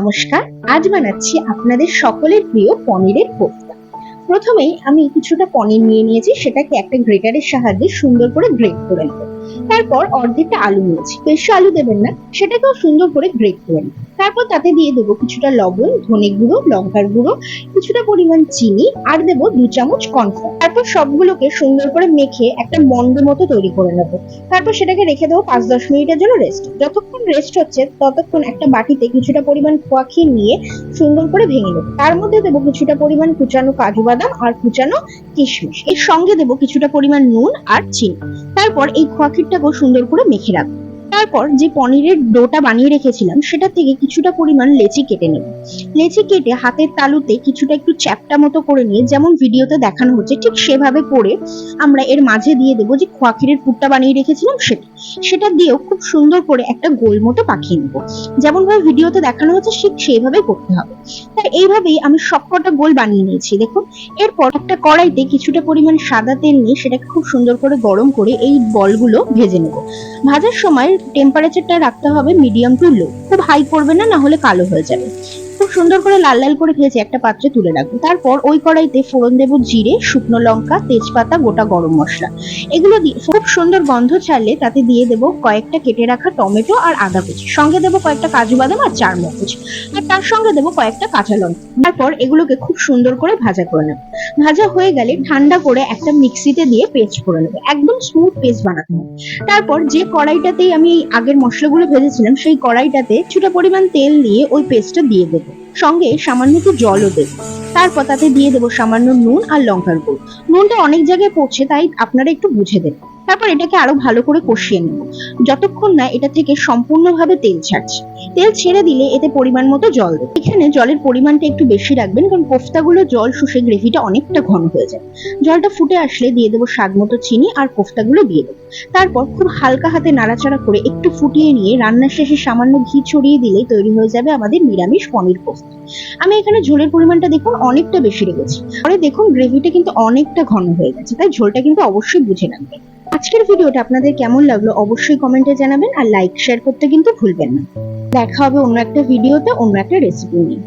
নমস্কার, আজ বানাচ্ছি আপনাদের সকলের প্রিয় পনিরের কোফতা। প্রথমেই আমি কিছুটা পনির নিয়ে নিয়েছি, সেটাকে একটা গ্রেটারের সাহায্যে সুন্দর করে গ্রেট করে নেব। তারপর অর্ধেকটা আলু নিয়েছি। বেশি আলু দেবেন না, সেটাকেও সুন্দর করে গ্রেট করে নেব। তারপর তাতে দিয়ে দেবো কিছুটা লবণ, ধনে গুঁড়ো, লঙ্কার গুঁড়ো, কিছুটা পরিমাণ চিনি, আর দেবো দু চামচ কর্নফ্লাওয়ার তারপর সবগুলোকে সুন্দর করে মেখে একটা মন্ড মতো তৈরি করে নেব। তারপর সেটাকে রেখে দেবো পাঁচ দশ মিনিটের জন্য রেস্ট যতক্ষণ রেস্ট হচ্ছে, ততক্ষণ একটা বাটিতে কিছুটা পরিমাণ খোয়া ক্ষীর নিয়ে সুন্দর করে ভেঙে নেব। তার মধ্যে দেবো কিছুটা পরিমাণ কুচানো কাজু বাদাম আর কুচানো কিশমিশ। এর সঙ্গে দেবো কিছুটা পরিমাণ নুন আর চিনি। তারপর এই খোয়া ক্ষীরটাকেও সুন্দর করে মেখে রাখব। তারপর যে পনিরের ডোটা বানিয়ে রেখেছিলাম সেটা থেকে কিছুটা পরিমাণ লেচি কেটে নেব। লেচি কেটে হাতের তালুতে কিছুটা একটু চ্যাপটা মতো করে নিয়ে, যেমন ভিডিওতে দেখানো হচ্ছে, ঠিক সেভাবে করে আমরা এর মাঝে দিয়ে দেবো যে খোয়া ক্ষীরের পুরটা বানিয়ে রেখেছিলাম সেটা। সেটা দিয়েও খুব সুন্দর করে একটা গোল মতো পাকিয়ে নেব। যেমন ভাবে ভিডিওতে দেখানো হচ্ছে, ঠিক সেইভাবেই করতে হবে। এইভাবেই আমি সবকটা গোল বানিয়ে নিয়েছি, দেখুন। এরপর একটা কড়াইতে কিছুটা পরিমাণ সাদা তেল নিয়ে সেটাকে খুব সুন্দর করে গরম করে এই বলগুলো ভেজে নেব। ভাজার সময় টেম্পারেচারটা রাখতে হবে মিডিয়াম টু লো খুব হাই করবে না না হলে কালো হয়ে যাবে। খুব সুন্দর করে লাল লাল করে ভেজে একটা পাত্রে তুলে রাখব। তারপর ওই কড়াইতে ফোড়ন দেবো জিরে, শুকনো লঙ্কা, তেজপাতা, গোটা গরম মশলা। এগুলো দিয়ে খুব সুন্দর গন্ধ ছাড়লে তাতে দিয়ে দেবো কয়েকটা কেটে রাখা টমেটো আর আদা কুচি। সঙ্গে দেবো কয়েকটা কাজু বাদাম আর চার মগজ। আর তার সঙ্গে দেবো কয়েকটা কাঁচা লঙ্কা। তারপর এগুলোকে খুব সুন্দর করে ভাজা করে নেব। ভাজা হয়ে গেলে ঠান্ডা করে একটা মিক্সিতে দিয়ে পেস্ট করে নেব। একদম স্মুথ পেস্ট বানাতে হবে। তারপর যে কড়াইটাতেই আমি আগের মশলাগুলো ভেজেছিলাম, সেই কড়াইটাতে কিছুটা পরিমাণ তেল দিয়ে ওই পেস্টটা দিয়ে দেবো। সঙ্গে সামান্য একটু জলও দেবো। তারপর তাতে দিয়ে দেবো সামান্য নুন আর লঙ্কার গুঁড়ো। নুনটা অনেক জায়গায় পড়ছে, তাই আপনারা একটু বুঝে দেবেন। তারপর এটাকে আরও ভালো করে কষিয়ে নেব। যতক্ষণ না এটা থেকে সম্পূর্ণভাবে তেল ছাড়ছে। তেল ছেড়ে দিলে এতে পরিমাণ মতো জল দেবে। এখানে জলের পরিমাণটা একটু বেশি রাখবেন, কারণ কোফতাগুলো জল শুষে গ্রেভিটা অনেকটা ঘন হয়ে যায়। জলটা ফুটে আসলে দিয়ে দেবো স্বাদ মতো চিনি আর কোফতাগুলো দিয়ে দেবো। তারপর খুব হালকা হাতে নাড়াচাড়া করে একটু ফুটিয়ে নিয়ে রান্নার শেষে সামান্য ঘি ছড়িয়ে দিলেই তৈরি হয়ে যাবে আমাদের নিরামিষ পনির কোফতা। আমি এখানে ঝোলের পরিমাণটা দেখুন অনেকটা বেশি রেখেছি। পরে দেখুন গ্রেভিটা কিন্তু অনেকটা ঘন হয়ে গেছে, তাই ঝোলটা কিন্তু অবশ্যই বুঝে রাখবেন। আজকের ভিডিওটা আপনাদের কেমন লাগল অবশ্যই কমেন্টে জানাবেন আর লাইক শেয়ার করতে কিন্তু ভুলবেন না। দেখা হবে অন্য একটা ভিডিওতে অন্য একটা রেসিপি নিয়ে।